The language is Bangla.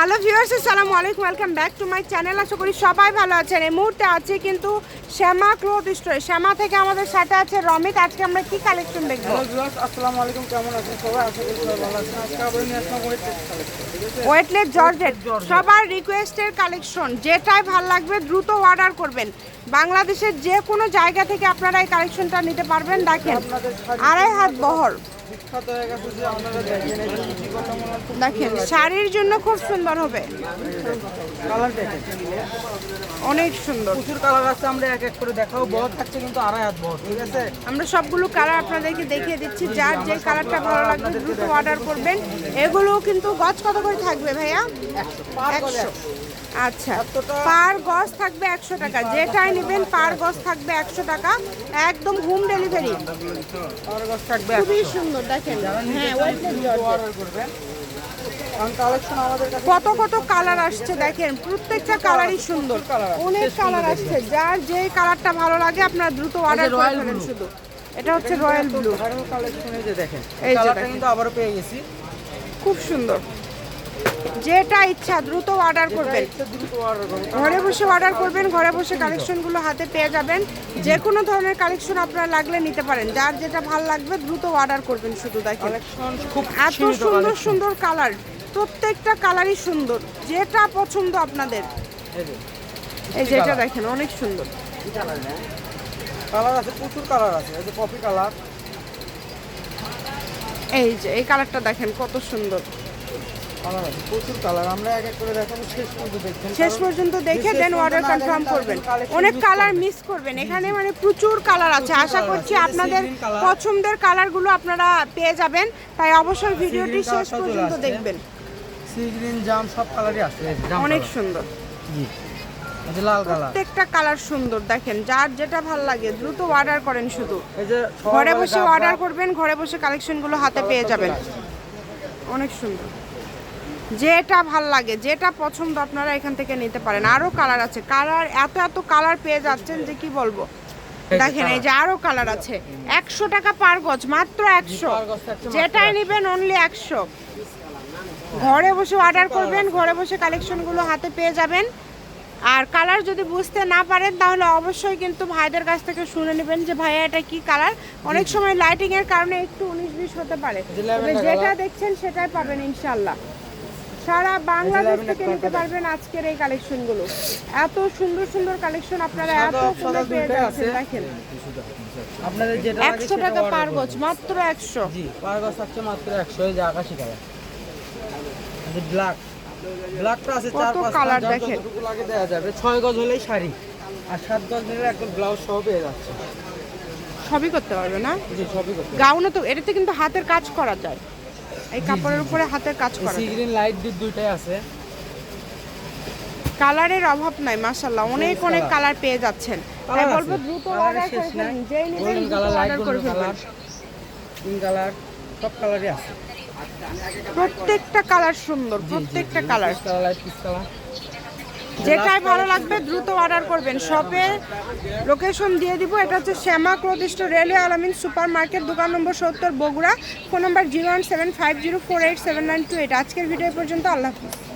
হ্যালো ভিউয়ার্স আসসালামু আলাইকুম welcome back to my channel. আশা করি সবাই ভালো আছেন। এই মুহূর্তে আছে কিন্তু শ্যামা ক্লোথ স্টোরে। শ্যামা থেকে আমাদের সাথে আছে রমিত। আজকে আমরা কি কালেকশন দেখব? আসসালামু আলাইকুম কেমন আছেন সবাই? আশা করি সবাই ভালো আছেন। আজকে আবার নিয়ে আসলাম ওয়েটলেস জর্জেট। সবার রিকোয়েস্টের কালেকশন যেটাই ভালো লাগবে দ্রুত অর্ডার করবেন। বাংলাদেশের যে কোনো জায়গা থেকে আপনারা এই কালেকশনটা নিতে পারবেন। দেখেন আড়াই হাত বহর। বিখ্যাত হয়ে গেছে যে আপনারা দেখেন দেখেন শাড়ির জন্য খুব সুন্দর হবে। কালার দেখেন। অনেক সুন্দর। প্রচুর কালার আছে আমরা এক এক করে দেখাবো। বহর থাকছে কিন্তু আড়াই হাত বহর ঠিক আছে? আমরা সবগুলো কালার আপনাদেরকে দেখিয়ে দিচ্ছি যার যে কালারটা ভালো লাগবে দ্রুত অর্ডার করবেন। এগুলো কিন্তু গজ কত করে থাকবে ভাইয়া? একশো আচ্ছা পার গজ থাকবে একশো টাকা। যেটাই নেবেন পার গজ থাকবে একশো টাকা। একদম হোম ডেলিভারি থাকবে খুবই সুন্দর দেখেন। হ্যাঁ কত কত কালার আসছে দেখেন প্রত্যেকটা কালারই সুন্দর। অনেক কালার আসছে। যার যে কালারটা ভালো লাগে আপনার দ্রুত অর্ডার করে ফেলেন শুধু। এটা হচ্ছে রয়্যাল ব্লু ভাইরাল কালেকশনে যে দেখেন। এই যে কালারটা কিন্তু আবারও পেয়ে গেছি। খুব সুন্দর। যেটা ইচ্ছা দ্রুত অর্ডার করবেন। ঘরে বসে অর্ডার করবেন ঘরে বসে কালেকশনগুলো হাতে পেয়ে যাবেন। যে কোনো ধরনের কালেকশন আপনার লাগলে নিতে পারেন। যার যেটা ভালো লাগবে দ্রুত অর্ডার করবেন শুধু দেখেন খুব এত সুন্দর সুন্দর কালার প্রত্যেকটা কালারই সুন্দর। যেটা পছন্দ আপনাদের। এই যে। এই যে এটা দেখেন অনেক সুন্দর। কালার আছে প্রচুর কালার আছে। এই যে কফি কালার এই যে এই কালারটা দেখেন কত সুন্দর। কালার আছে প্রচুর কালার। আমরা এক এক করে দেখাবো শেষ পর্যন্ত দেখবেন। শেষ পর্যন্ত দেখে দেন অর্ডার কনফার্ম করবেন। অনেক কালার মিস করবেন। এখানে মানে প্রচুর কালার আছে। আশা করছি আপনাদের। পছন্দের কালারগুলো আপনারা পেয়ে যাবেন। তাই অবশ্যই ভিডিওটি শেষ পর্যন্ত দেখবেন। সি গ্রিন জাম সব কালারই আছে। এই যে জাম অনেক সুন্দর। জি। প্রত্যেকটা কালার সুন্দর। দেখেন যার যেটা ভালো লাগে দ্রুত অর্ডার করেন শুধু। ঘরে বসে অর্ডার করবেন ঘরে বসে কালেকশনগুলো হাতে পেয়ে যাবেন। অনেক সুন্দর। যেটা ভালো লাগে যেটা পছন্দ আপনারা এখান থেকে নিতে পারেন। আরও কালার আছে। কালার এত এত কালার পেয়ে যাচ্ছেন যে কি বলব? দেখেন এই যে আরও কালার আছে। একশো টাকা পার গজ মাত্র একশো। যেটাই নেবেন অনলি একশো। ঘরে বসে অর্ডার করবেন ঘরে বসে কালেকশনগুলো হাতে পেয়ে যাবেন। আর কালার যদি বুঝতে না পারেন তাহলে অবশ্যই কিন্তু ভাইদের কাছ থেকে শুনে নেবেন যে ভাইয়া এটা কি কালার? অনেক সময় লাইটিং এর কারণে একটু উনিশ বিশ হতে পারে। যেটা দেখছেন সেটাই পাবেন ইনশাল্লাহ সারা বাংলাদেশ থেকে নিতে পারবেন আজকের এই কালেকশনগুলো। এত সুন্দর সুন্দর কালেকশন আপনারা এত সাদা পেয়ে যাচ্ছেন দেখেন। আপনাদের যেটা লাগে একশো সেটা টাকা পার গজ মাত্র একশো। জি পার গজ মাত্র একশো এই যে আকাশি কালার। এই ব্ল্যাক ব্ল্যাকটা আছে চার পাঁচ যার দেখেন। যতটুকু লাগে যাবে। গজ হলেই শাড়ি। আর সাত গজ নিলে একদম ব্লাউজ সহ পেয়ে যাচ্ছে। সবই করতে পারবে না? জি সবই করতে গাউনে তো এটাতে কিন্তু হাতের কাজ করা যায়। এই কাপড়ের উপরে হাতের কাজ করা সি গ্রিন লাইট ডিপ দুইটাই আছে। কালারের অভাব নাই মাশাআল্লাহ। অনেক অনেক কালার পেয়ে যাচ্ছেন। তাই বলব দ্রুত অর্ডার করে নাই। ফেলুন যেই নেবেন অর্ডার করে গোল্ডেন ফেলবেন কালার সব কালারই আছে। প্রত্যেকটা কালার সুন্দর প্রত্যেকটা কালার কালার পিস কালার যেটাই ভালো লাগবে দ্রুত অর্ডার করবেন। শপে লোকেশন দিয়ে দিব, এটা হচ্ছে Shyama cloth store railway Alamin super market দোকান নম্বর সত্তর, Bogura, phone number zero one seven five zero four eight seven nine two eight. আজকের ভিডিও পর্যন্ত, আল্লাহ হাফিজ।